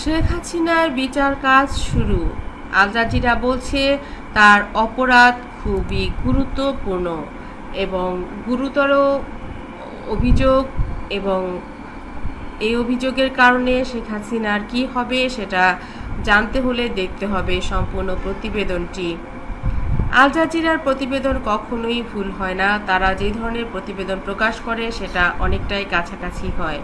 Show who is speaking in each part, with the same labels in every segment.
Speaker 1: শেখ হাসিনার বিচার কাজ শুরু। আল জাজিরা বলছে, তার অপরাধ খুবই গুরুত্বপূর্ণ এবং গুরুতর অভিযোগ এবং এই অভিযোগের কারণে শেখ হাসিনার কি হবে সেটা জানতে হলে দেখতে হবে সম্পূর্ণ প্রতিবেদনটি। আল জাজিরার প্রতিবেদন কখনোই ভুল হয় না। তারা যে ধরনের প্রতিবেদন প্রকাশ করে সেটা অনেকটাই কাছাকাছি হয়।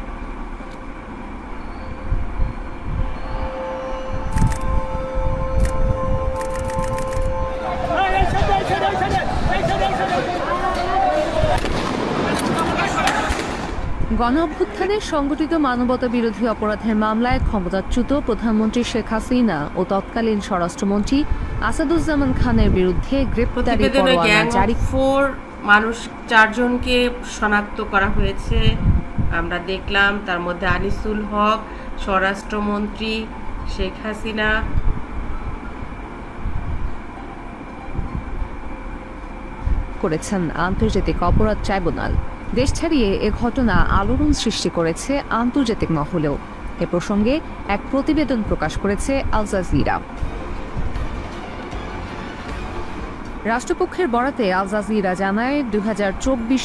Speaker 2: গণ অভ্যুত্থানে সংগঠিত মানবতা বিরোধী অপরাধের মামলায় ক্ষমতাচ্যুত প্রধানমন্ত্রী শেখ হাসিনা ও তৎকালীন স্বরাষ্ট্রমন্ত্রী আসাদুজ্জামান খানের বিরুদ্ধে গ্রেপ্তারি পরোয়ানা জারি।
Speaker 1: ফোর মানুষ চারজনকে শনাক্ত করা হয়েছে। আমরা দেখলাম তার মধ্যে আনিসুল হক স্বরাষ্ট্রমন্ত্রী শেখ হাসিনা।
Speaker 2: করেছেন আন্তর্জাতিক অপরাধ ট্রাইব্যুনাল। দেশ ছাড়িয়ে এ ঘটনা আলোড়ন সৃষ্টি করেছে আন্তর্জাতিক মহলেও। এ প্রসঙ্গে এক প্রতিবেদন প্রকাশ করেছে আল জাজিরা। রাষ্ট্রপক্ষের বরাতে আল জাজিরা জানায় দুই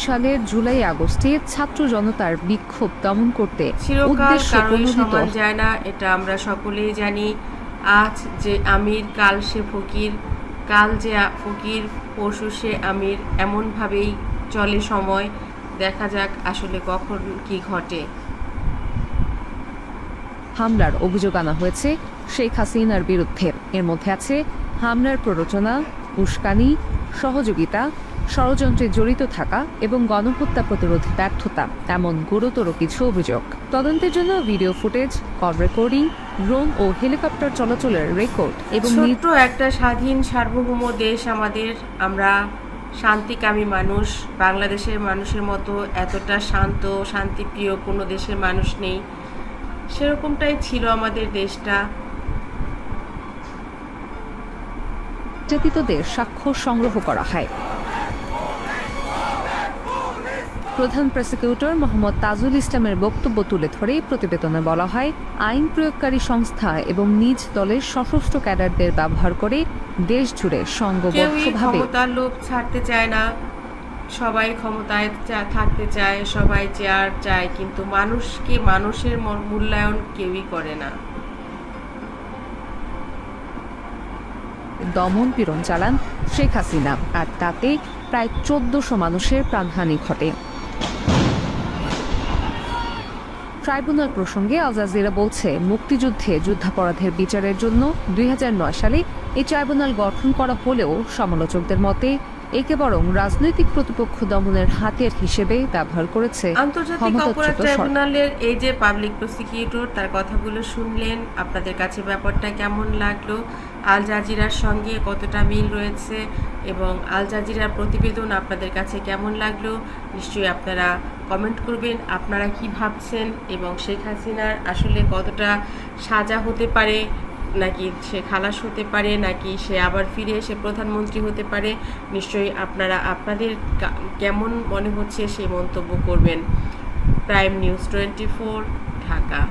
Speaker 2: সালের জুলাই আগস্টে ছাত্র জনতার বিক্ষোভ দমন করতে
Speaker 1: সমান যায় না এটা আমরা সকলেই জানি। আজ যে আমির কাল সে ফকির কাল যে ফকির পরশু সে আমির এমনভাবেই চলে সময়। দেখা যাক আসলে কখন কি ঘটে।
Speaker 2: হামলার অভিযোগ আনা হয়েছে শেখ হাসিনার বিরুদ্ধে। এর মধ্যে আছে হামলার প্ররোচনা উস্কানি সহযোগিতা ষড়যন্ত্রে জড়িত থাকা এবং গণহত্যা প্রতিরোধে ব্যর্থতা এমন গুরুতর কিছু অভিযোগ। তদন্তের জন্য video footage call recording drone ও হেলিকপ্টার চলাচলের রেকর্ড এবং
Speaker 1: ছোট্ট একটা স্বাধীন সার্বভৌম দেশ আমাদের আমরা শান্তিকামী মানুষ। বাংলাদেশের মানুষের মতো এতটা শান্ত, শান্তিপ্রিয় কোনো দেশের মানুষ নেই। সেরকমটাই ছিল আমাদের দেশটা।
Speaker 2: নির্যাতিতদের সাক্ষ্য সংগ্রহ করা হয়। প্রধান প্রসিকিউটর মোহাম্মদ তাজুল ইসলামের বক্তব্য তুলে ধরে প্রতিবেদনে বলা হয় আইন প্রয়োগকারী সংস্থা এবং নিজ দলের সশস্ত্র ক্যাডারদের ব্যবহার করে দেশ জুড়ে সংঘবদ্ধভাবে
Speaker 1: ক্ষমতার লোভ ছাড়তে চায় না। সবাই ক্ষমতায় থাকতে চায় সবাই চেয়ার চায় কিন্তু মানুষকে মানুষের মূল্যায়ন কেউই করে না।
Speaker 2: দমন পীড়ন চালান শেখ হাসিনা আর তাতে প্রায় চোদ্দশো মানুষের প্রাণহানি ঘটে। ট্রাইব্যুনাল প্রসঙ্গে আল জাজিরা বলছে, মুক্তিযুদ্ধে যুদ্ধাপরাধের বিচারের জন্য দুই হাজার নয় সালে এই ট্রাইব্যুনাল গঠন করা হলেও সমালোচকদের মতে একে বরং রাজনৈতিক প্রতিপক্ষ দমনের হাতিয়ার হিসেবে ব্যবহার করেছে
Speaker 1: আন্তর্জাতিক অপরাধ ট্রাইব্যুনালের এই যে পাবলিক প্রসিকিউটর তার কথাগুলো শুনলেন আপনাদের কাছে ব্যাপারটা কেমন লাগল? আল জাজিরার সঙ্গে কতটা মিল রয়েছে এবং আল জাজিরার প্রতিবেদন আপনাদের কাছে কেমন লাগল? নিশ্চয়ই আপনারা কমেন্ট করবেন আপনারা কি ভাবছেন এবং শেখ হাসিনার আসলে কতটা সাজা হতে পারে নাকি সে খালাস হতে পারে, নাকি সে আবার ফিরে এসে প্রধানমন্ত্রী হতে পারে, নিশ্চয়ই আপনারা, আপনাদের কেমন মনে হচ্ছে সেই মন্তব্য করবেন। Prime News twenty Dhaka.